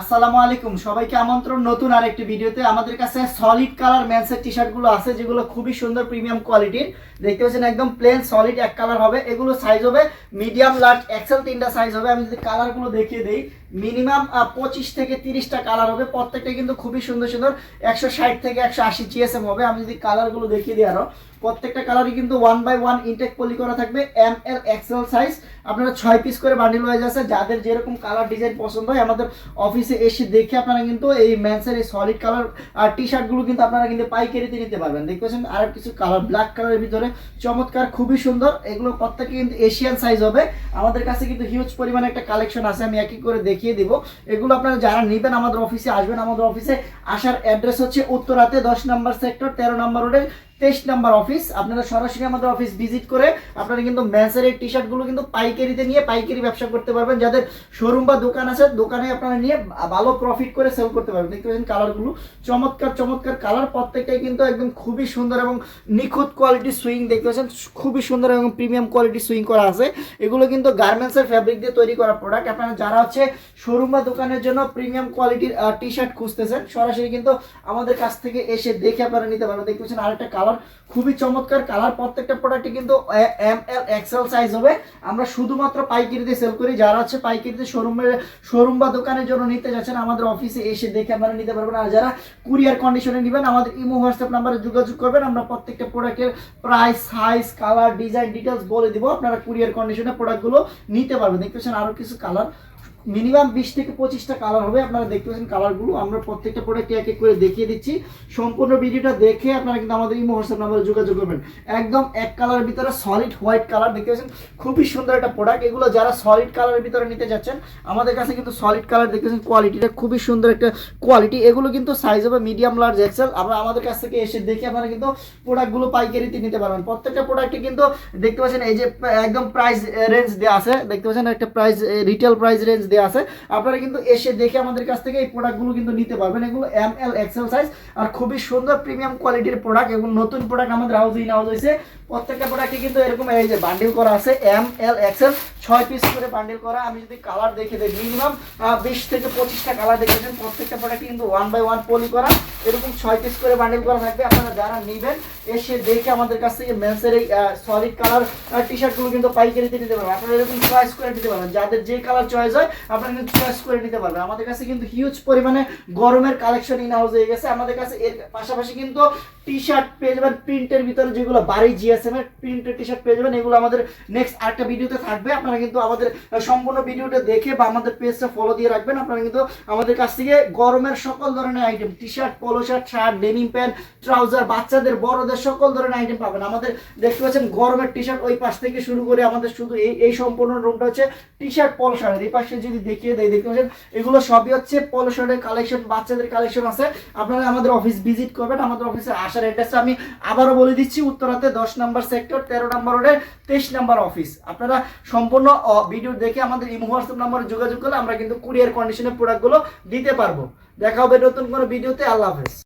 আসসালামু আলাইকুম। সবাইকে আমন্ত্রণ নতুন আরেকটি ভিডিওতে। আমাদের কাছে সলিড কালার ম্যান্সের টি শার্টগুলো আছে, যেগুলো খুবই সুন্দর প্রিমিয়াম কোয়ালিটির দেখতে পাচ্ছেন একদম প্লেন সলিড এক কালার হবে। এগুলো সাইজ হবে মিডিয়াম লার্জ এক্সেল তিনটা সাইজ হবে। আমি যদি কালারগুলো দেখিয়ে দিই মিনিমাম পঁচিশ থেকে তিরিশটা কালার হবে। প্রত্যেকটা কিন্তু খুবই সুন্দর সুন্দর। একশো ষাট থেকে একশো আশি জিএসএম হবে। আমি যদি কালারগুলো দেখিয়ে দিই আরও প্রত্যেকটা কালারই কিন্তু one by one intact poly করা থাকবে এম এল এক্সেল সাইজ আপনারা ছয় পিস করে বান্ডিল হয়ে যাচ্ছে। যাদের যেরকম কালার ডিজাইন পছন্দ হয়, আমাদের অফিসে এসে দেখে আপনারা কিন্তু এই ম্যান্সের এই সলিড কালার আর টি শার্টগুলো কিন্তু আপনারা কিন্তু পাইকারিতে নিতে পারবেন। দেখতে আর কিছু কালার ব্ল্যাক কালারের ভিতরে। চমৎকার, খুবই সুন্দর। এগুলো প্রত্যেকে কিন্তু এশিয়ান সাইজ হবে। আমাদের কাছে কিন্তু হিউজ পরিমাণে একটা কালেকশন আছে, আমি একই করে দেখিয়ে দিব। এগুলো আপনারা যারা নেবেন আমাদের অফিসে আসবেন আমাদের অফিসে আসার অ্যাড্রেস হচ্ছে উত্তরাতে দশ নম্বর সেক্টর তেরো নম্বর রোডের তেইশ নাম্বার অফিস। আপনারা সরাসরি আমাদের অফিস ভিজিট করে আপনারা কিন্তু ম্যান্সের এই টি শার্টগুলো কিন্তু পাইকারিতে নিয়ে পাইকারি ব্যবসা করতে পারবেন। যাদের শোরুম বা দোকান আছে, দোকানে আপনারা নিয়ে ভালো প্রফিট করে সেল করতে পারবেন। দেখতে পাচ্ছেন কালারগুলো চমৎকার চমৎকার কালার প্রত্যেকটাই কিন্তু একদম খুবই সুন্দর এবং নিখুঁত কোয়ালিটি সুইং দেখতে পাচ্ছেন। খুবই সুন্দর এবং প্রিমিয়াম কোয়ালিটি সুইং করা আছে। এগুলো কিন্তু গার্মেন্টসের ফ্যাব্রিক দিয়ে তৈরি করা প্রোডাক্ট আপনারা যারা হচ্ছে শোরুম বা দোকানের জন্য প্রিমিয়াম কোয়ালিটির টি শার্ট খুঁজতেছেন, সরাসরি কিন্তু আমাদের কাছ থেকে এসে দেখে আপনারা নিতে পারবেন। দেখতে পাচ্ছেন আরেকটা কালার খুবই চমৎকার কালার। প্রত্যেকটা প্রোডাক্টে কিন্তু এম এল এক্সেল সাইজ হবে। আমরা শুধুমাত্র পাইকারিতে সেল করি। যারা হচ্ছে পাইকারিতে শোরুমের শোরুম বা দোকানের জন্য নিতে যাচ্ছেন, আমাদের অফিসে এসে দেখে আপনারা নিতে পারবেন। আর যারা কুরিয়ার কন্ডিশনে নেবেন, আমাদের ইমো হোয়াটসঅ্যাপ নাম্বারে যোগাযোগ করবেন। আমরা প্রত্যেকটা প্রোডাক্টের price size colour design details বলে দিব। আপনারা কুরিয়ার কন্ডিশনে প্রোডাক্টগুলো নিতে পারবেন। দেখতে পাচ্ছেন আরও কিছু কালার মিনিমাম বিশ থেকে পঁচিশটা কালার হবে, আপনারা দেখতে পাচ্ছেন কালারগুলো আমরা প্রত্যেকটা প্রোডাক্ট এক এক করে দেখিয়ে দিচ্ছি। সম্পূর্ণ ভিডিওটা দেখে আপনারা কিন্তু আমাদের ইমো হোয়াটসঅ্যাপ নাম্বারে যোগাযোগ করবেন। একদম এক কালারের ভিতরে সলিড হোয়াইট কালার দেখতে পাচ্ছেন? খুবই সুন্দর একটা প্রোডাক্ট এগুলো যারা সলিড কালারের ভিতরে নিতে যাচ্ছেন, আমাদের কাছে কিন্তু সলিড কালার দেখতে পাচ্ছেন কোয়ালিটিটা খুবই সুন্দর একটা কোয়ালিটি এগুলো কিন্তু সাইজ হবে মিডিয়াম লার্জ এক্সেল আমরা আমাদের কাছ থেকে এসে দেখে আপনারা কিন্তু প্রোডাক্টগুলো পাইকারিতে নিতে পারবেন। প্রত্যেকটা প্রোডাক্টে কিন্তু দেখতে পাচ্ছেন, এই যে একদম প্রাইস রেঞ্জ দেওয়া আছে, দেখতে পাচ্ছেন, একটা প্রাইস রিটেল প্রাইস রেঞ্জ দেওয়া আছে। আপনারা কিন্তু এসে দেখে আমাদের কাছ থেকে এই প্রোডাক্টগুলো কিন্তু নিতে পারবেন। এগুলো এম এল এক্সেল সাইজ আর খুবই সুন্দর প্রিমিয়াম কোয়ালিটির প্রোডাক্ট এবং নতুন প্রোডাক্ট আমাদের হাউস ইন হাউস হয়েছে প্রত্যেকটা প্রোডাক্টে কিন্তু এরকম, এই যে বান্ডিল করা আছে এম এল এক্সেল ছয় পিস করে বান্ডিল করা। আমি যদি কালার দেখে দিই মিনিমাম বিশ থেকে পঁচিশটা কালার দেখেছেন প্রত্যেকটা প্রোডাক্ট কিন্তু ওয়ান বাই ওয়ান পলি করা। এরকম ছয় পিস করে বান্ডিল করা থাকবে। আপনারা যারা নেবেন, এসে দেখে আমাদের কাছ থেকে মেন্সের এই সলিড কালার টি শার্টগুলো কিন্তু পাইকারিতে নিতে পারবেন। আপনারা এরকম চয়েস করে নিতে পারবেন। যাদের যে কালার চয়েস হয় আপনারা কিন্তু চয়েস করে নিতে পারবেন। আমাদের কাছে কিন্তু হিউজ পরিমাণে গরমের কালেকশন ইন হাউস হয়ে গেছে। আমাদের কাছে এর পাশাপাশি কিন্তু টি শার্ট পেয়ে যাবেন প্রিন্টের ভিতরে যেগুলো বাড়ি জিএসএম এর প্রিন্টের টি শার্ট পেয়ে যাবেন। এগুলো আমাদের নেক্সট আরেকটা ভিডিওতে থাকবে। আপনারা কিন্তু আমাদের সম্পূর্ণ ভিডিওটা দেখে বা আমাদের পেজটা ফলো দিয়ে রাখবেন। আপনারা কিন্তু আমাদের কাছ থেকে গরমের সকল ধরনের item T shirt polo shirt shirt denim pant trouser বাচ্চাদের, বড়দের সকল ধরনের আইটেম পাবেন। আমাদের দেখতে পাচ্ছেন গরমের টি শার্ট ওই পাশ থেকে শুরু করে আমাদের শুধু এই এই সম্পূর্ণ রুমটা হচ্ছে টি শার্ট পলো শার্টের এই পাশে যদি দেখিয়ে দেয়, দেখতে পাচ্ছেন? এগুলো সবই হচ্ছে পলো শার্টের কালেকশন বাচ্চাদের কালেকশন আছে। আপনারা আমাদের অফিস ভিজিট করবেন, আমাদের অফিসে আসার অ্যাড্রেসটা আমি আবারও বলে দিচ্ছি, উত্তরাতে দশ নম্বর সেক্টর তেরো নম্বর রোডের তেইশ নম্বর অফিস আপনারা সম্পূর্ণ ভিডিও দেখে আমাদের ইমো হোয়াটসঅ্যাপ নম্বরে যোগাযোগ করলে আমরা কিন্তু কুরিয়ার কন্ডিশনে প্রোডাক্টগুলো দিতে পারব। দেখা হবে নতুন কোনো ভিডিওতে আল্লাহ হাফেজ।